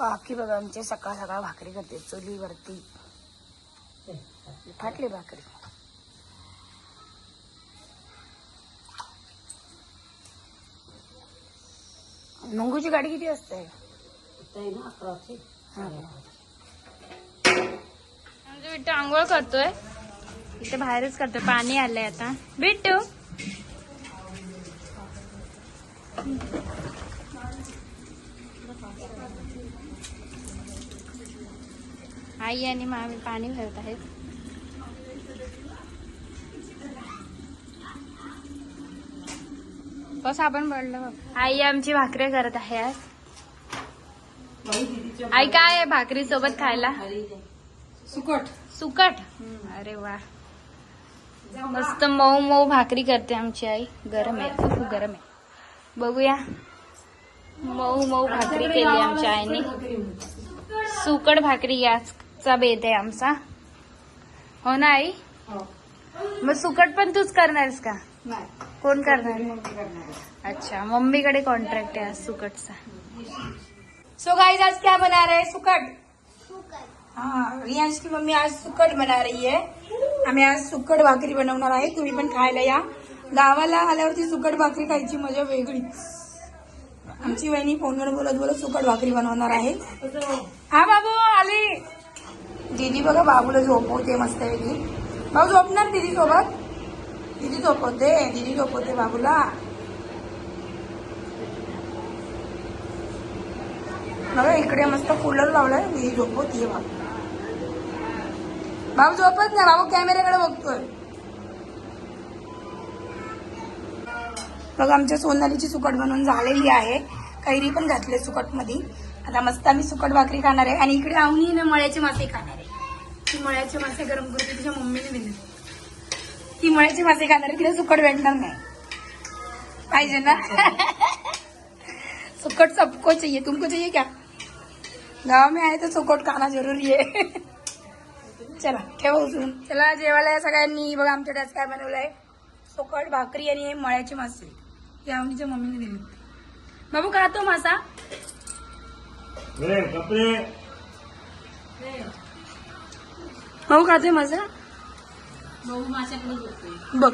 काकी बघा आमचे सकाळ सकाळ भाकरी करते चुलीवरती. फाटली भाकरी. मंगूची गाडी किती असते आमचं बिट्टू आंघोळ करतोय. इथे बाहेरच करतोय पाणी आलंय आता. बिट्टू? आई आणि मामी पाणी भरत आहेत. कसं आपण पडलं बघ. आई आमची भाकरी करत आहे आज. आई काय आहे भाकरी सोबत खायला? सुकट. सुकट? अरे वा. मस्त मऊ मऊ भाकरी करते आमची आई. गरम आहे. खूप गरम आहे. बघूया. मऊ मऊ भाकरी केली आमच्या आईने. सुकट भाकरी याचा बेत आहे आमचा. हो ना आई? मग सुकट पण तूच करणारस का? कोण करणार? अच्छा मम्मीकडे कॉन्ट्रॅक्ट आहे आज सुकटचा. सो गाइस आज क्या बना रहे सुकट. हाँ रियांश की मम्मी आज सुकट बना रही है. आम्ही आज सुकट भाकरी बनवणार आहे. तुम्ही पण खायला या. गावाला आल्यावरती सुकट भाकरी खायची मजा वेगळीच. आमची वहिनी फोनवर बोलत बोलत सुकट भाकरी बनवणार आहे. हा बाबू आली. दिदी बघा बाबूला झोपवते मस्त वेगळी बाबू झोपणार दिदी सोबत? दिदी झोपवते दीदी झोपवते बाबूला. बघा इकडे मस्त कूलर लावलाय दिदी झोपवते बाबू. बाबू झोपत नाही. बाबू कॅमेऱ्याकडे बघतोय. बघा आमच्या सोनालीची सुकट बनवून झालेली आहे. कैरी पण घातले सुकटमध्ये. आता मस्त आम्ही सुकट भाकरी खाणार आहे. आणि इकडे आम्ही ना मळ्याचे मासे खाणार आहे. ती मळ्याचे मासे गरम करते तिच्या मम्मीने दिले. ती मळ्याचे मासे खाणार आहे. तिला सुकट भेटणार नाही. पाहिजे ना? सुकट सबको चाहिए. तुमको चाहिए क्या? गाव में आहे तर सुकट खाना जरुरी आहे. चला ठेवा उचलून. चला जेवायला सगळ्यांनी. बघा आमच्या डॅस काय बनवलंय. सुकट भाकरी आणि हे मळ्याचे मासे. हे आवडीच्या मम्मीने दिले. बाबू खातो मासा? कपडे भाऊ खातोय मासा? बघ.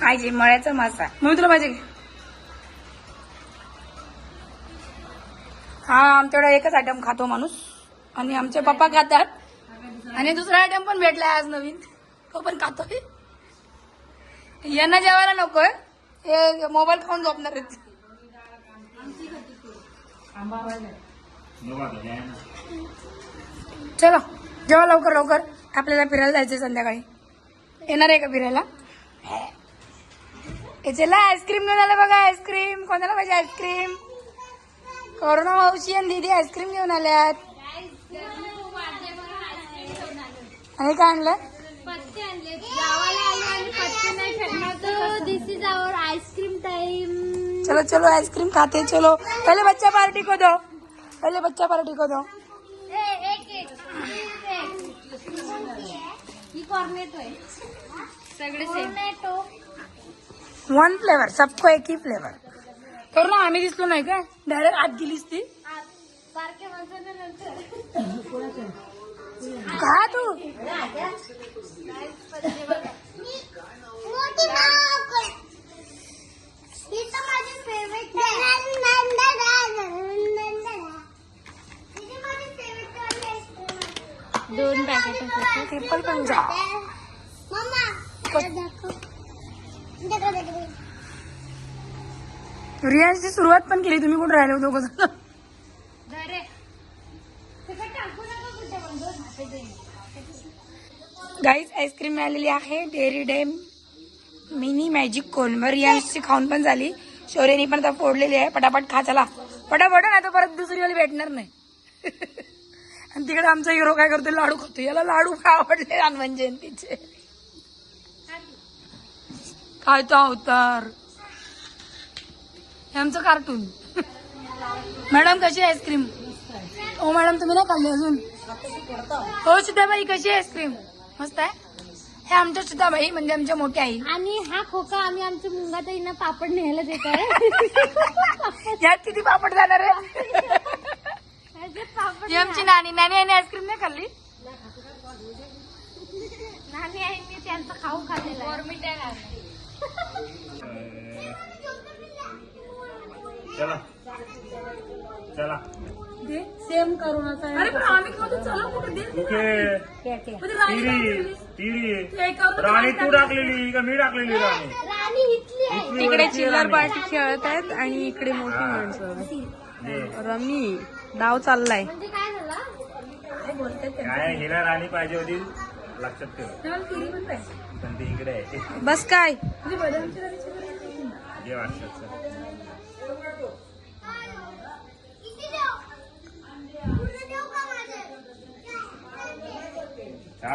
पाहिजे मळ्याचा मासा मग तुला पाहिजे? हा आमच्याकडे एकच आयटम खातो माणूस. आणि आमचे पप्पा खातात. आणि दुसरा आयटम पण भेटलाय आज नवीन. तो पण खातोय. यांना जेवायला नकोय हे मोबाईल खाऊन झोपणार आहेत. चलो जेव्हा लवकर लवकर. आपल्याला फिरायला जायचंय संध्याकाळी. येणार आहे का फिरायला? चला आईस्क्रीम घेऊन आलं बघा आईस्क्रीम. कोणाला पाहिजे आईस्क्रीम? करोना मावशी आणि दीदी आईस्क्रीम घेऊन आल्यात. आणि काय आणलं? दिस इज़ आवर टाइम चलो चलो आइसक्रीम खाते हैं, चलो। पहले बच्चा पार्टी को दो। पहले बच्चा पार्टी को दो। एक एक ही कॉर्नेटो आहे सगळे सेम वन फ्लेवर सबको एक ही फ्लेवर करू ना आम्ही दिसलो नाही का डायरेक्ट आत गेलीस ती का तू. दोन पॅकेट ट्रिपल पण जा. रियाजची सुरुवात पण केली तुम्ही कुठे राहिले दोघं जण धरे तिकडे टाकू नका कुठे पण दोन हाते देईन. गाईज आईस्क्रीम मिळालेली आहे. डेअरी डेम मिनी मॅजिक कोलमर यांची खाऊन पण झाली. शौर्यनी पण आता फोडलेली आहे. पटापट खा चला. पटापट नाही तर परत दुसरीवाली भेटणार नाही. आणि तिकडे आमचा हिरो काय करतो लाडू खातो याला लाडू काय आवडले हनुमान जयंतीचे. काय तो अवतार? हे आमचं कार्टून मॅडम कशी आईस्क्रीम हो मॅडम तुम्ही नाही खाल्ली अजून? हो सीताबाई कशी आहे आईस्क्रीम मस्त आहे? हे आमच्या सीताबाई म्हणजे आमच्या मोठ्या आई. आणि हा खोका आम्ही आमच्या मुंगात ना पापड न्यायला देत आहे. यात किती पापड जाणार आहे? पापड ही आमची नानी नानी आणि आईस्क्रीम नाही खाल्ली? नानी आईंनी त्यांचं खाऊ खाल्लेलं चला. चला. अरे पण आम्ही खातो चला कुठे दे ओके म्हणजे राणी तिरी तिरी. एकावर तर राणी तू टाकलेली. का मी टाकलेली राणी? इथली तिकडे वरची चिल्लर. पार्टी खेळत आहेत आणि इकडे मोठी. माणसं. रमी डाव चाललाय. म्हणजे काय झालं? काय बोलताय ते? काय हिला राणी पाहिजे होती? लक्षात ठेव. पण ती इकडे आहे. बस काय?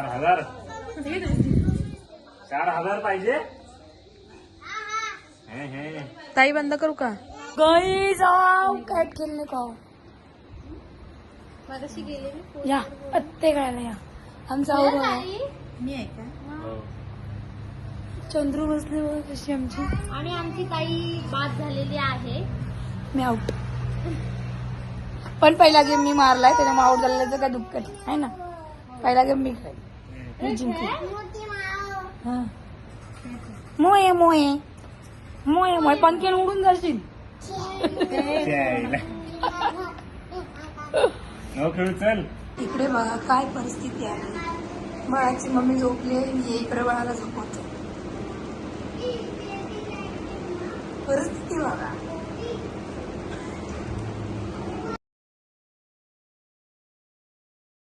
चार हजार. हे. चार हजार पाहिजे? हे हे. ताई बंद करू का? गाई जाऊ काय खेळले का? मगाशी गेले मी या पत्ते खायला या. आमचा आवरा मी आहे का? हो. चंद्रू बसले बघ कशी आमची. आणि आमची ताई बाद झालेली आहे. मी आउट पण पहिला गेम मी मारलाय त्याच्यामुळे आउट झालेलं काय दुःख आहे ना? पहिला गेम मी खेळले. मी जिंकले हा. मोये मोये. मोये मोये. पंख्यान उडून जाशील. खेळू चल. इकडे बघा काय परिस्थिती आहे. बाळाची मम्मी झोपली आहे. मी इकडे बाळाला झोपवतो. परिस्थिती बघा.